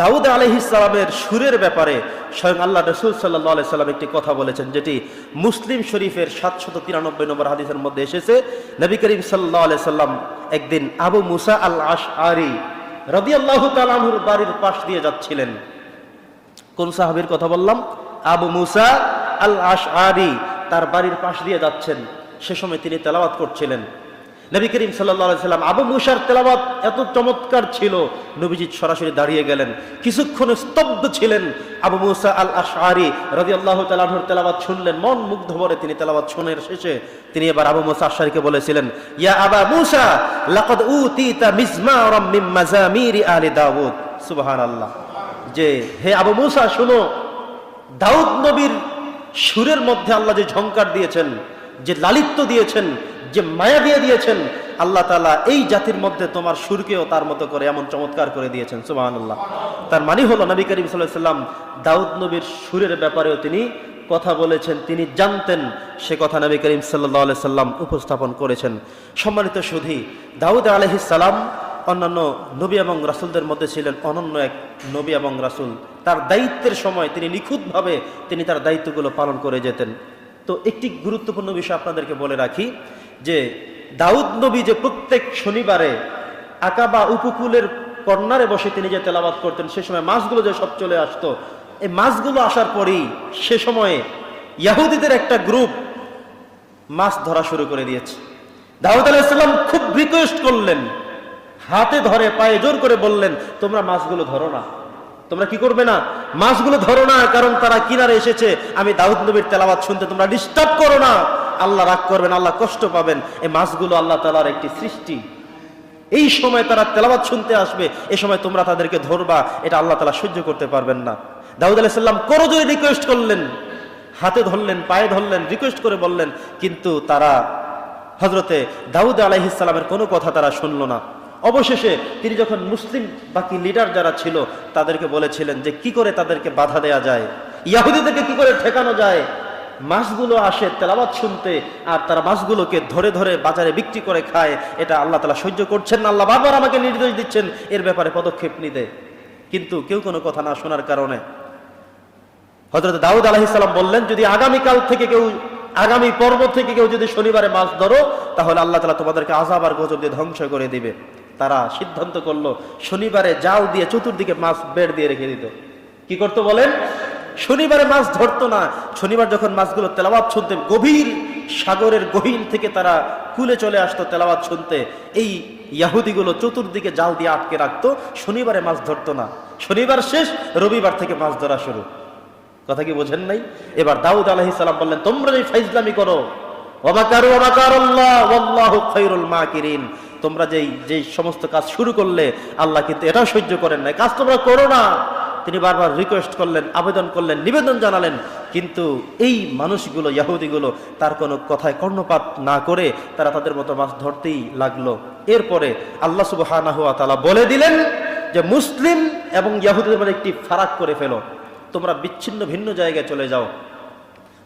দাউদ আলহিসালামের সুরের ব্যাপারে স্বয়ং আল্লাহ রসুল সাল্লাহ সাল্লাম একটি কথা বলেছেন, যেটি মুসলিম শরীফের সাতশত তিরানব্বই নম্বর হাদিসের মধ্যে এসেছে। নবী করিম সাল্লাহ সাল্লাম একদিন আবু মুসা আল আশ আরি রবি আল্লাহ তালাহুর বাড়ির পাশ দিয়ে যাচ্ছিলেন। কোন সাহাবির কথা বললাম? আবু মুসা আল আশ আরি তার বাড়ির পাশ দিয়ে যাচ্ছেন। সে সময় তিনি তেলাওয়াত করছিলেন। নবী করিম সাল্লা সাল্লাম আবু মুসার তেলাওয়াত এত চমৎকার ছিল। নবীজি সরাসরি দাঁড়িয়ে গেলেন। কিছুক্ষণ স্তব্ধ ছিলেন আবু মুসা আল আশআরি আল্লাহ তাআলার তেলাওয়াত শুনলেন। মন মুগ্ধ ভরে তিনি তেলাওয়াত শুনের শেষে তিনি এবার আবু মুসা আশআরিকে বলেছিলেন, ইয়া আবা মুসা, লাকাদ উতিতা মিজমারাম মিন মাজামিরি দাউদ। যে, হে আবু মুসা, শুনো, দাউদ নবীর সুরের মধ্যে আল্লাহ যে ঝংকার দিয়েছেন, যে লালিত্য দিয়েছেন যে মায়া দিয়ে দিয়েছেন, আল্লাহ তালা এই জাতির মধ্যে তোমার সুরকেও তার মতো করে এমন চমৎকার করে দিয়েছেন সুবাহ আল্লাহ তার মানে হলো নবী করিম সাল্লাম দাউদ নবীর সুরের ব্যাপারেও তিনি কথা বলেছেন, তিনি জানতেন সে কথা নবী করিম সাল্লাহ সাল্লাম উপস্থাপন করেছেন। সম্মানিত সুধী, দাউদ আলহিসাল্লাম অন্যান্য নবী এবং রাসুলদের মধ্যে ছিলেন অনন্য এক নবী এবং রাসুল। তার দায়িত্বের সময় তিনি নিখুঁতভাবে তিনি তার দায়িত্বগুলো পালন করে যেতেন। তো একটি গুরুত্বপূর্ণ বিষয় আপনাদেরকে বলে রাখি যে দাউদ নবী যে প্রত্যেক শনিবারে আকাবা উপকূলের কর্নারে বসে তিনি যে তেলাবাদ করতেন, সে সময় মাছগুলো যে সব চলে আসতো, এই মাছগুলো আসার পরেই সে সময়ে ইয়াহুদিদের একটা গ্রুপ মাছ ধরা শুরু করে দিয়েছে। দাউদ আলাইসাল্লাম খুব রিকোয়েস্ট করলেন, হাতে ধরে, পায়ে জোর করে বললেন, তোমরা মাছগুলো ধরো না। তোমরা কি করবে না? মাছগুলো ধরো না, কারণ তারা কিনারে এসেছে। আমি দাউদ নবীর তেলাওয়াত শুনতে তোমরা ডিস্টার্ব করো না। আল্লাহ রাগ করবেন, আল্লাহ কষ্ট পাবেন। এই মাছগুলো আল্লাহ তালার একটি সৃষ্টি। এই সময় তারা তেলাওয়াত শুনতে আসবে এ সময় তোমরা তাদেরকে ধরবা, এটা আল্লাহ তালা সহ্য করতে পারবেন না। দাউদ আলাইসাল্লাম করজোরে রিকোয়েস্ট করলেন, হাতে ধরলেন, পায়ে ধরলেন রিকোয়েস্ট করে বললেন, কিন্তু তারা হজরতে দাউদ আলাইহিসালামের কোনো কথা তারা শুনল না। অবশেষে তিনি যখন মুসলিম, বাকি লিডার যারা ছিল, তাদেরকে বলেছিলেন যে কি করে তাদেরকে বাধা দেয়া যায়? ইয়াহুদিদেরকে কি করে ঠেকানো যায়? মাছগুলো আসে তেলাবাত শুনতে, আর তারা মাছগুলোকে ধরে ধরে বাজারে বিক্রি করে খায়, এটা আল্লাহ তালা সহ্য করছেন না। আল্লাহ বারবার আমাকে নির্দেশ দিচ্ছেন, এর ব্যাপারে পদক্ষেপ নিতে। কিন্তু কেউ কোনো কথা না শোনার কারণে। হজরত দাউদ আলাহিসাল্লাম বললেন, যদি আগামীকাল থেকে কেউ, আগামী পর্ব থেকে কেউ যদি শনিবারে মাছ ধরো, তাহলে আল্লাহ তালা তোমাদেরকে আজাব আর গজব দিয়ে ধ্বংস করে দিবে। তারা সিদ্ধান্ত করল, শনিবারে জাল দিয়ে চতুর্দিকে মাছ বেড় দিয়ে রেখে দিত। কি করতো বলেন? শনিবারে মাছ ধরতো না। শনিবার যখন মাছগুলো তেলাবাদ শুনতে গভীর সাগরের গহীন থেকে তারা কুলে চলে আসতো তেলাবাদ শুনতে। এই ইয়াহুদিগুলো চতুর্দিকে জাল দিয়ে আটকে রাখতো, শনিবারে মাছ ধরতো না। শনিবার শেষ, রবিবার থেকে মাছ ধরা শুরু। কথা কি বোঝেন নাই? এবার দাউদ আলহি সালাম বললেন, তোমরা যে ফাইজলামি করো। তোমরা যেই যে সমস্ত কাজ শুরু করলে, আল্লাহ কিন্তু এটাও সহ্য করেন না কাজ তোমরা করো না। তিনি বারবার রিকোয়েস্ট করলেন, আবেদন করলেন, নিবেদন জানালেন। কিন্তু এই মানুষগুলো, ইয়াহুদিগুলো, তার কোনো কথায় কর্ণপাত না করে তারা তাদের মতো মাছ ধরতেই লাগল। এরপরে আল্লাহ সুবাহ তালা বলে দিলেন যে, মুসলিম এবং ইয়াহুদিদের মধ্যে একটি ফারাক করে ফেলো। তোমরা বিচ্ছিন্ন ভিন্ন জায়গায় চলে যাও।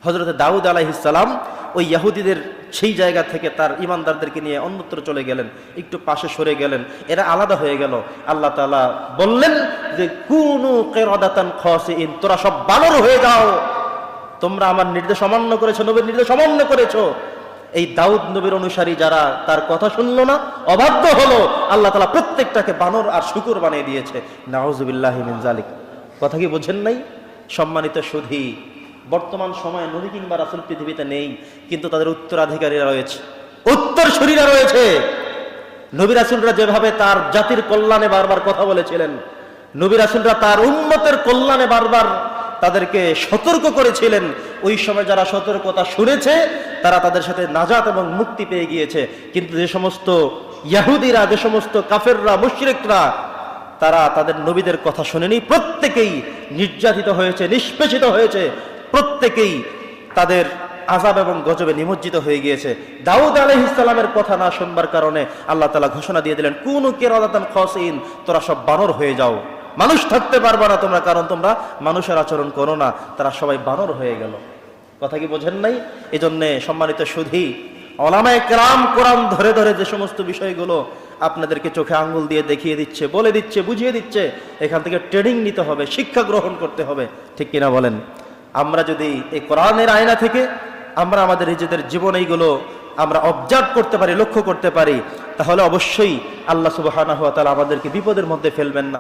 হজরত দাউদ আলাইহিসালাম ওই ইয়াহুদিদের সেই জায়গা থেকে তার ইমানদারদেরকে নিয়ে অন্যত্র চলে গেলেন, একটু পাশে সরে গেলেন। এরা আলাদা হয়ে গেল। আল্লাহ তালা বললেন যে, কুনু কেরদাতান খসিন তোরা সব বানর হয়ে যাও। তোমরা আমার নির্দেশ অমান্য করেছ, নবীর নির্দেশ অমান্য করেছ। এই দাউদ নবীর অনুসারী যারা, তার কথা শুনলো না, অবাধ্য হলো। আল্লাহ তালা প্রত্যেকটাকে বানর আর শুকুর বানিয়ে দিয়েছে। নাউজুবিল্লাহ মিন জালিক কথা কি বোঝেন নাই? সম্মানিত সুধী বর্তমান সময়ে নবী কিংবা রাসুল পৃথিবীতে নেই, কিন্তু তাদের উত্তরাধিকারীরা রয়েছে। উত্তর শরীরা রয়েছে। নবী রাসুলরা যেভাবে তার জাতির কল্যাণে বারবার কথা বলেছিলেন, নবী রাসুলরা তার উন্মতের কল্যাণে বারবার তাদেরকে সতর্ক করেছিলেন। ওই সময় যারা সতর্কতা শুনেছে, তারা তাদের সাথে নাজাত এবং মুক্তি পেয়ে গিয়েছে। কিন্তু যে সমস্ত ইয়াহুদিরা, যে সমস্ত কাফেররা, মুশরিকরা, তারা তাদের নবীদের কথা শুনেনি। প্রত্যেকেই নির্যাতিত হয়েছে, নিষ্পেষিত হয়েছে। প্রত্যেকেই তাদের আজাব এবং গজবে নিমজ্জিত হয়ে গিয়েছে। দাউদ আলহ ইসলামের কথা না শুনবার কারণে আল্লাহ তালা ঘোষণা দিয়ে দিলেন, কোন কেরাদাতান খসইন তোরা সব বানর হয়ে যাও। মানুষ থাকতে পারবা না তোমরা, কারণ তোমরা মানুষের আচরণ করো না, তারা সবাই বানর হয়ে গেল। কথা কি বোঝেন নাই? এই জন্যে সম্মানিত সুধী অলামায় ক্রাম কোরআন ধরে ধরে যে সমস্ত বিষয়গুলো আপনাদেরকে চোখে আঙ্গুল দিয়ে দেখিয়ে দিচ্ছে, বলে দিচ্ছে, বুঝিয়ে দিচ্ছে, এখান থেকে ট্রেনিং নিতে হবে, শিক্ষা গ্রহণ করতে হবে। ঠিক কিনা বলেন? আমরা যদি এই কোরআনের আয়না থেকে আমরা আমাদের নিজেদের জীবন এইগুলো আমরা অবজার্ভ করতে পারি, লক্ষ্য করতে পারি, তাহলে অবশ্যই আল্লাহ সুবাহ আমাদেরকে বিপদের মধ্যে ফেলবেন না।